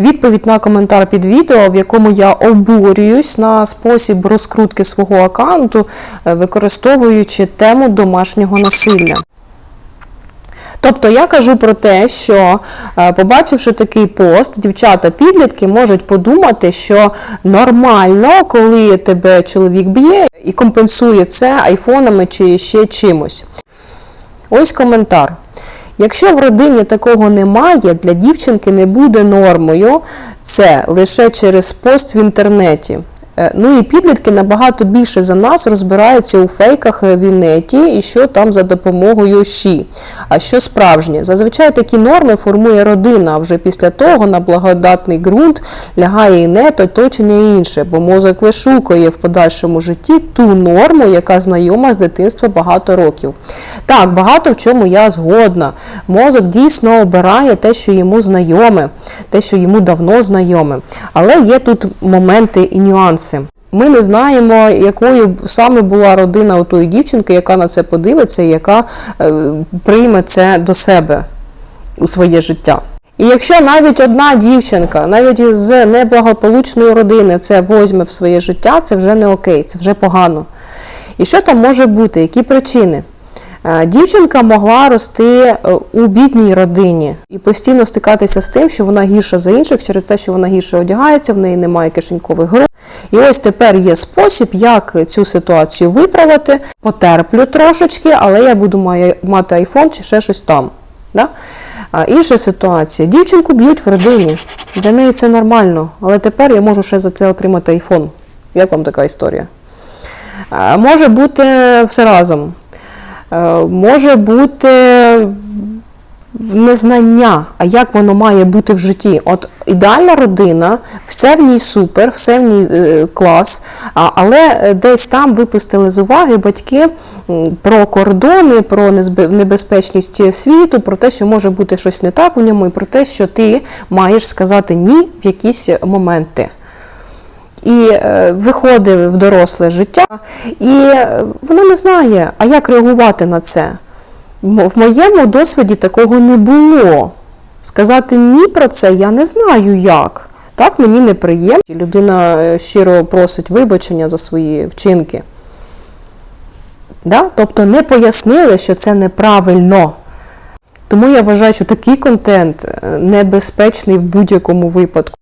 Відповідь на коментар під відео, в якому я обурююсь на спосіб розкрутки свого аккаунту, е, використовуючи тему домашнього насилля. Тобто я кажу про те, що е, побачивши такий пост, дівчата-підлітки можуть подумати, що нормально, коли тебе чоловік б'є і компенсує це айфонами чи ще чимось. Ось коментар. Якщо в родині такого немає, для дівчинки не буде нормою це лише через пост в інтернеті. Е, Ну і підлітки набагато більше за нас розбираються у фейках е, в інеті і що там за допомогою ШІ. А що справжнє? Зазвичай такі норми формує родина, а вже після того на благодатний ґрунт лягає інет, оточення і інше, бо мозок вишукує в подальшому житті ту норму, яка знайома з дитинства багато років. Так, багато в чому я згодна. Мозок дійсно обирає те, що йому знайоме, те, що йому давно знайоме. Але є тут моменти і нюанси. Ми не знаємо, якою саме була родина у тої дівчинки, яка на це подивиться яка е, прийме це до себе у своє життя. І якщо навіть одна дівчинка, навіть з неблагополучної родини, це возьме в своє життя, це вже не окей, це вже погано. І що там може бути? Які причини? Е, Дівчинка могла рости е, у бідній родині і постійно стикатися з тим, що вона гірша за інших через те, що вона гірше одягається, в неї немає кишенькових грошей. І ось тепер є спосіб, як цю ситуацію виправити. Потерплю трошечки, але я буду мати айфон чи ще щось там. Да? А інша ситуація. Дівчинку б'ють в родині. Для неї це нормально, але тепер я можу ще за це отримати айфон. Як вам така історія? Може бути все разом. Е, Може бути незнання, а як воно має бути в житті. От ідеальна родина, все в ній супер, все в ній е, клас, але е, десь там випустили з уваги батьки про кордони, про небезпечність світу, про те, що може бути щось не так у ньому, і про те, що ти маєш сказати ні в якісь моменти. І е, виходить в доросле життя, і е, вона не знає, а як реагувати на це. В моєму досвіді такого не було. Сказати ні про це я не знаю як. Так, мені неприємно. Людина е, щиро просить вибачення за свої вчинки. Да? Тобто не пояснили, що це неправильно. Тому я вважаю, що такий контент небезпечний в будь-якому випадку.